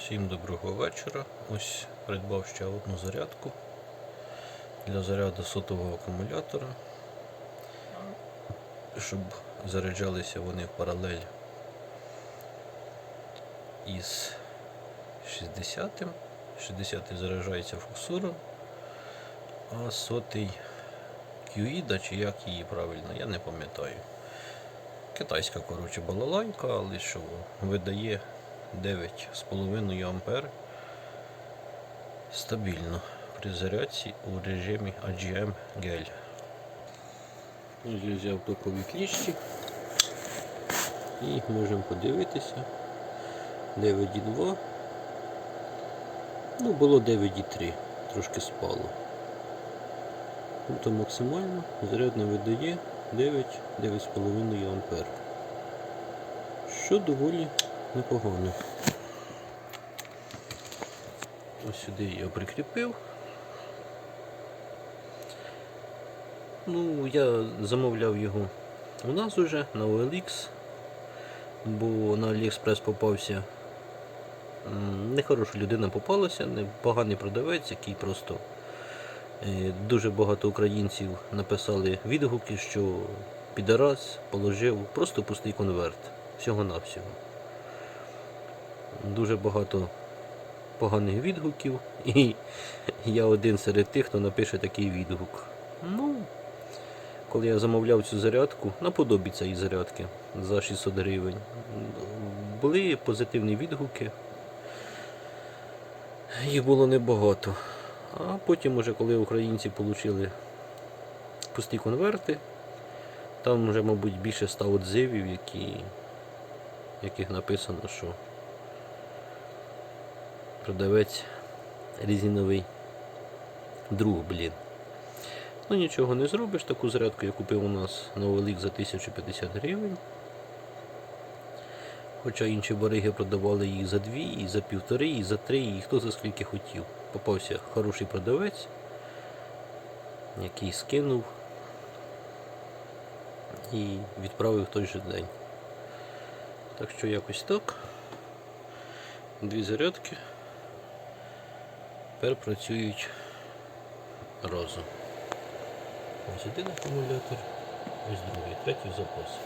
Всім доброго вечора. Ось придбав ще одну зарядку для заряду сотового акумулятора, щоб заряджалися вони в паралель із 60-м. 60-й заряджається фоксуром, а сотий QIDA, чи як її правильно, я не пам'ятаю. Китайська коротше балалайка, але що видає 9,5 ампер стабільно при зарядці у режимі AGM гель. Ось я взяв токові кліщі і можемо подивитися 9,2. Ну, було 9,3, трошки спало. Тобто максимально зарядне видає 9-9,5 ампер. Що доволі непогано. Ось сюди я прикріпив. Ну, я замовляв його у нас уже на OLX, бо на AliExpress попався нехороша людина попалася, непоганий продавець, який просто е, дуже багато українців написали відгуки, що підарас положив просто пустий конверт. Всього-навсього. Дуже багато поганих відгуків, і я один серед тих, хто напише такий відгук. Ну, коли я замовляв цю зарядку, наподобі цієї зарядки за 600 гривень, були позитивні відгуки. Їх було небагато. А потім, уже, коли українці отримали пусті конверти, там вже, мабуть, більше ста отзивів, які, яких написано, що продавець резиновий друг, блін. Ну нічого не зробиш, таку зарядку я купив у нас на OLX за 1050 гривень. Хоча інші бариги продавали їх за дві, і за півтори, і за три, і хто за скільки хотів. Попався хороший продавець, який скинув і відправив в той же день. Так що якось так. Дві зарядки тепер працюють разом. Ось один акумулятор, ось другий, третій запас.